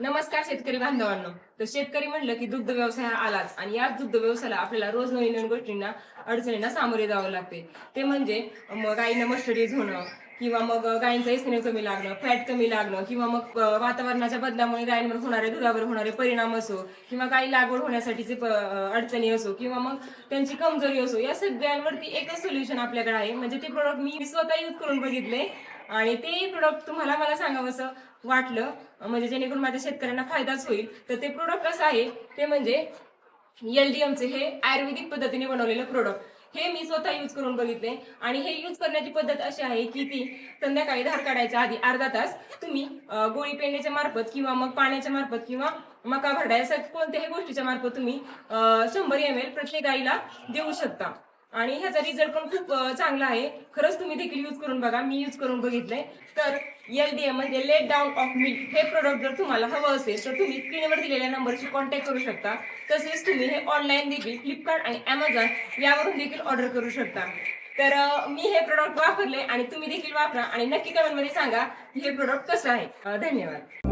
नमस्कार शेतकरी बांधवांनो. तर शेतकरी म्हणलं की दुग्ध व्यवसाय हा आलाच आणि याच दुग्ध व्यवसायाला आपल्याला रोज नवीन नवीन गोष्टींना अडचणींना सामोरे जावं लागते. ते म्हणजे मग गायींना मस्टडीज होणं किंवा मग गायींचं एसने कमी लागणं फॅट कमी लागणं किंवा मग वातावरणाच्या बदलामुळे गायींवर होणारे दुधावर होणारे परिणाम असो किंवा गायी लागवड होण्यासाठीचे अडचणी असो किंवा मग त्यांची कमजोरी असो या सगळ्यांवरती एकच सोल्युशन आपल्याकडे आहे. म्हणजे ते प्रोडक्ट मी स्वतः यूज करून बघितले आणि ते प्रोडक्ट तुम्हाला मला सांगावं वाटलं म्हणजे जेणेकरून माझ्या शेतकऱ्यांना फायदाच होईल. तर ते प्रोडक्ट कसं आहे ते म्हणजे एलडीएमचे हे आयुर्वेदिक पद्धतीने बनवलेलं प्रोडक्ट हे मी स्वतः यूज करून बघितले. आणि हे यूज करण्याची पद्धत अशी आहे की ती संध्याकाळी धार काढायच्या आधी अर्धा तास तुम्ही गोळी पेंडीच्या मार्फत किंवा मग पाण्याच्या मार्फत किंवा मका भरडा यासाठी कोणत्याही गोष्टीच्या मार्फत तुम्ही शंभर एम एल प्रत्येक गाईला देऊ शकता. आणि ह्याचा रिझल्ट पण खूप चांगला आहे. खरंच तुम्ही देखील यूज करून बघा. मी यूज करून बघितलंय. तर एल म्हणजे लेट डाऊन ऑफ मिल्क हे प्रोडक्ट जर तुम्हाला हवं असेल तर तुम्ही स्क्रीनवर दिलेल्या नंबरशी कॉन्टॅक्ट करू शकता. तसेच तुम्ही हे ऑनलाईन देखील फ्लिपकार्ट आणि अमेझॉन यावरून देखील ऑर्डर करू शकता. तर मी हे प्रोडक्ट वापरले आणि तुम्ही देखील वापरा. आणि नक्की कमेंटमध्ये सांगा हे प्रोडक्ट कसं आहे. धन्यवाद.